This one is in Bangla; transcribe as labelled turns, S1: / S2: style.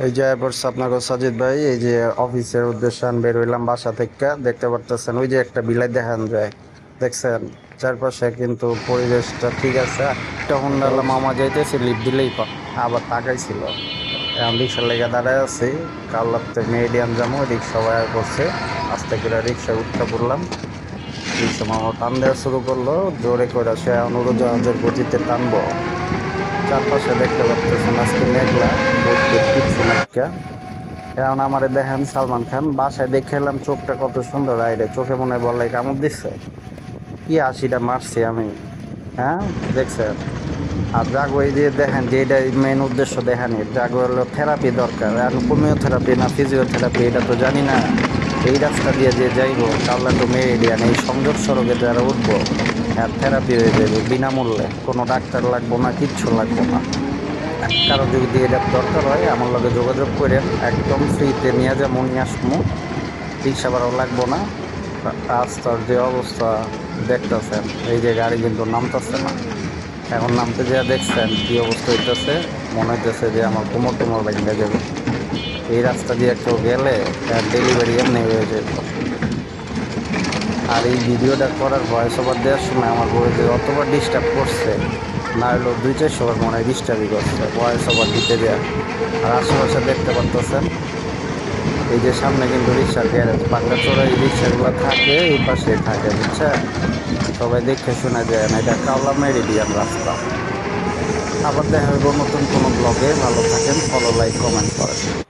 S1: এই যে পড়ছে আপনাকে সাজিদ ভাই, এই যে অফিসের উদ্দেশ্যে আমি বের হইলাম বাসা থেকে, দেখতে পারতেছেন, ওই যে একটা বিলাই দেখান যায়, দেখছেন? চারপাশে কিন্তু পরিবেশটা ঠিক আছে। একটা হুন্ডালা মামা যাইতেছে লিপ দিলেই আবার তাকাইছিল। এখন রিক্সা লেগে দাঁড়ায় আছি কাল্লাতে মেডিয়াম যাব রিক্সা ওয়ার করছে। আস্তে করে রিক্সা উঠতে পড়লাম রিক্সা মামা টান দেওয়া শুরু করল, জোরে করে সে উড়োজাহাজের গতিতে টানবো। চারপাশে দেখতে পাচ্ছেন আজকে মেঘলা নাটকা এখন আমারে দেখেন সালমান খান, বাসায় দেখে এলাম চোখটা কত সুন্দর, আইরে চোখে মনে হয় বলে কামড় দিচ্ছে কি হাসিটা মারছি আমি হ্যাঁ? দেখছেন? আর জাগো এই যে দেখেন যে এটা মেন উদ্দেশ্য দেখানি জাগো হলো থেরাপি দরকার। এখন হোমিওথেরাপি না ফিজিওথেরাপি এটা তো জানি না। এই রাস্তা দিয়ে যে যাইব কাল্লা তো মেরিডিয়ান এই সংযোগ সড়কে যারা উঠবো, আর থেরাপি হয়ে যাবে বিনামূল্যে। কোনো ডাক্তার লাগবো না, কিচ্ছু লাগবো না। কারও যদি এটা দরকার হয়, আমার লগে যোগাযোগ করে একদম ফ্রিতে নিয়ে যাব, নিয়ে আসব। রিক্সা ভাড়াও লাগবো না। রাস্তার যে অবস্থা দেখতেছেন, এই যে গাড়ি কিন্তু নামতেছে না। এখন নামতে যা দেখছেন কী অবস্থা হইতেছে, মনে হইতেছে যে আমার কোমর টোমর ভেঙে যাবে। এই রাস্তা দিয়ে কেউ গেলে ডেলিভারি এমনি হয়ে যেত আর এই ভিডিওটা করার ভয়েস ওভার দেওয়ার সময় আমার বইতে অতবার ডিস্টার্ব করছে না হলো দুই চারশো বার মনে হয় ডিস্টার্বই করছে, ভয়েস ওভার দিতে দেওয়া আর আশেপাশে দেখতে পারতেছেন, এই যে সামনে কিন্তু রিক্সার গ্যারেজ পাঙ্গা চোরা এই রিক্সাগুলো থাকে, এই পাশে থাকে বুঝছেন সবাই দেখে শোনা যায় না এটা কাওলা মেরিডিয়ান রাস্তা। আবার দেখা হইব নতুন কোনো ব্লগে ভালো থাকেন ফলো লাইক কমেন্ট করেন।